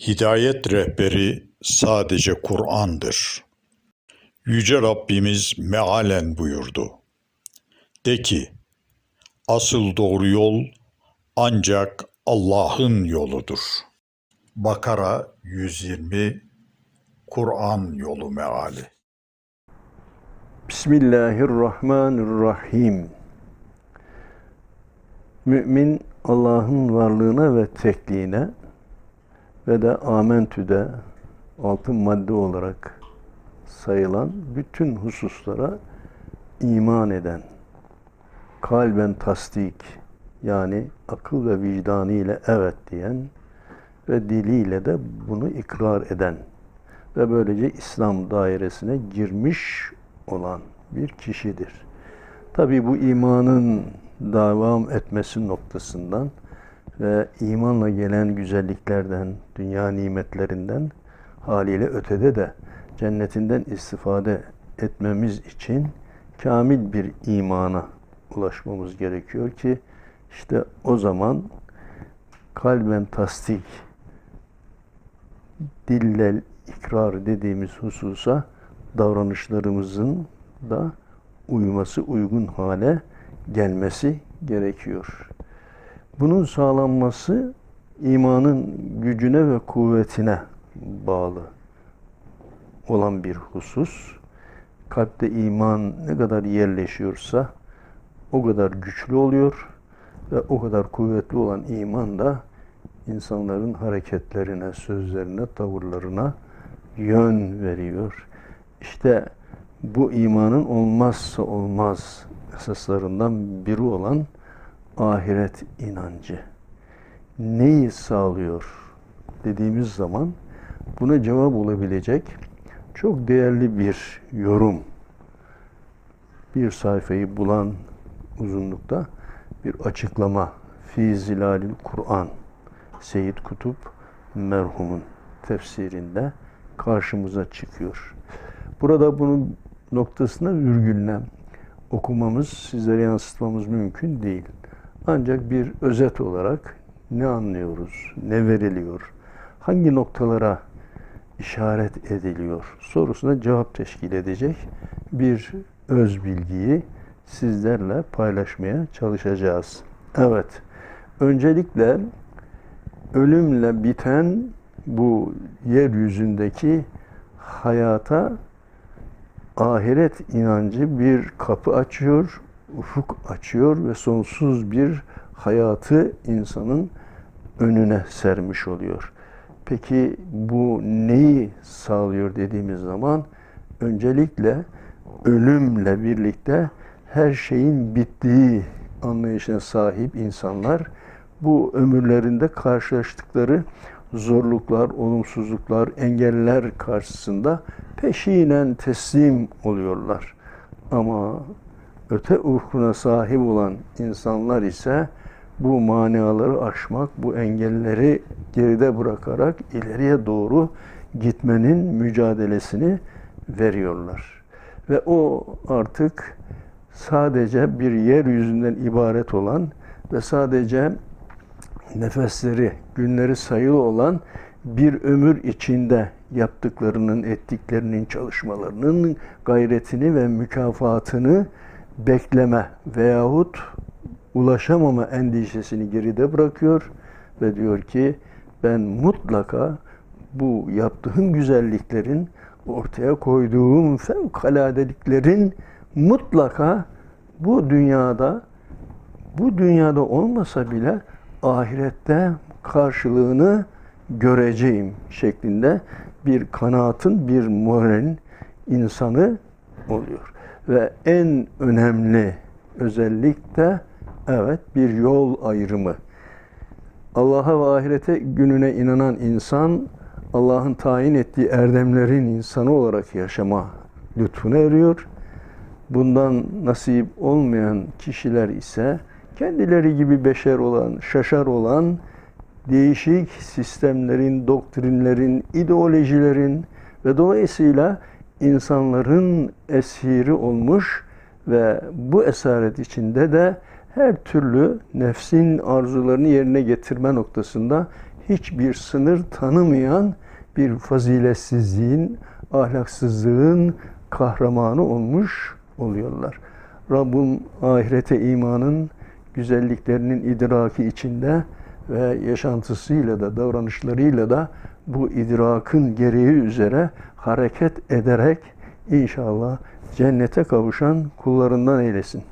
Hidayet rehberi sadece Kur'an'dır. Yüce Rabbimiz mealen buyurdu. De ki, asıl doğru yol ancak Allah'ın yoludur. Bakara 120 Kur'an yolu meali. Bismillahirrahmanirrahim. Mümin Allah'ın varlığına ve tekliğine ve de amentüde altın madde olarak sayılan bütün hususlara iman eden, kalben tasdik yani akıl ve vicdanı ile evet diyen ve diliyle de bunu ikrar eden ve böylece İslam dairesine girmiş olan bir kişidir. Tabi bu imanın devam etmesi noktasından ve imanla gelen güzelliklerden, dünya nimetlerinden haliyle ötede de cennetinden istifade etmemiz için kamil bir imana ulaşmamız gerekiyor ki işte o zaman kalben tasdik, dille ikrar dediğimiz hususa davranışlarımızın da uyması, uygun hale gelmesi gerekiyor. Bunun sağlanması imanın gücüne ve kuvvetine bağlı olan bir husus. Kalpte iman ne kadar yerleşiyorsa o kadar güçlü oluyor ve o kadar kuvvetli olan iman da insanların hareketlerine, sözlerine, tavırlarına yön veriyor. İşte bu imanın olmazsa olmaz esaslarından biri olan ahiret inancı. Neyi sağlıyor dediğimiz zaman buna cevap olabilecek çok değerli bir yorum. Bir sayfayı bulan uzunlukta bir açıklama. Fi Zilalil Kur'an. Seyyid Kutup merhumun tefsirinde karşımıza çıkıyor. Burada bunun noktasına virgülle okumamız, sizlere yansıtmamız mümkün değil. Ancak bir özet olarak ne anlıyoruz, ne veriliyor, hangi noktalara işaret ediliyor sorusuna cevap teşkil edecek bir öz bilgiyi sizlerle paylaşmaya çalışacağız. Evet, öncelikle ölümle biten bu yeryüzündeki hayata ahiret inancı bir kapı açıyor, ufuk açıyor ve sonsuz bir hayatı insanın önüne sermiş oluyor. Peki bu neyi sağlıyor dediğimiz zaman öncelikle ölümle birlikte her şeyin bittiği anlayışına sahip insanlar bu ömürlerinde karşılaştıkları zorluklar, olumsuzluklar, engeller karşısında peşinen teslim oluyorlar. Ama öte ufkuna sahip olan insanlar ise bu maniaları aşmak, bu engelleri geride bırakarak ileriye doğru gitmenin mücadelesini veriyorlar. Ve o artık sadece bir yeryüzünden ibaret olan ve sadece nefesleri, günleri sayılı olan bir ömür içinde yaptıklarının, ettiklerinin, çalışmalarının gayretini ve mükafatını bekleme veyahut ulaşamama endişesini geride bırakıyor ve diyor ki ben mutlaka bu yaptığım güzelliklerin, ortaya koyduğum fevkaladeliklerin mutlaka bu dünyada bu dünyada olmasa bile ahirette karşılığını göreceğim şeklinde bir kanaatın, bir moralin insanı oluyor. Ve en önemli özellik de evet bir yol ayrımı. Allah'a ve ahirete gününe inanan insan Allah'ın tayin ettiği erdemlerin insanı olarak yaşama lütfuna eriyor. Bundan nasip olmayan kişiler ise kendileri gibi beşer olan, şaşar olan değişik sistemlerin, doktrinlerin, ideolojilerin ve dolayısıyla insanların esiri olmuş ve bu esaret içinde de her türlü nefsin arzularını yerine getirme noktasında hiçbir sınır tanımayan bir faziletsizliğin, ahlaksızlığın kahramanı olmuş oluyorlar. Rabbim ahirete imanın güzelliklerinin idraki içinde ve yaşantısıyla da davranışlarıyla da bu idrakın gereği üzere hareket ederek inşallah cennete kavuşan kullarından eylesin.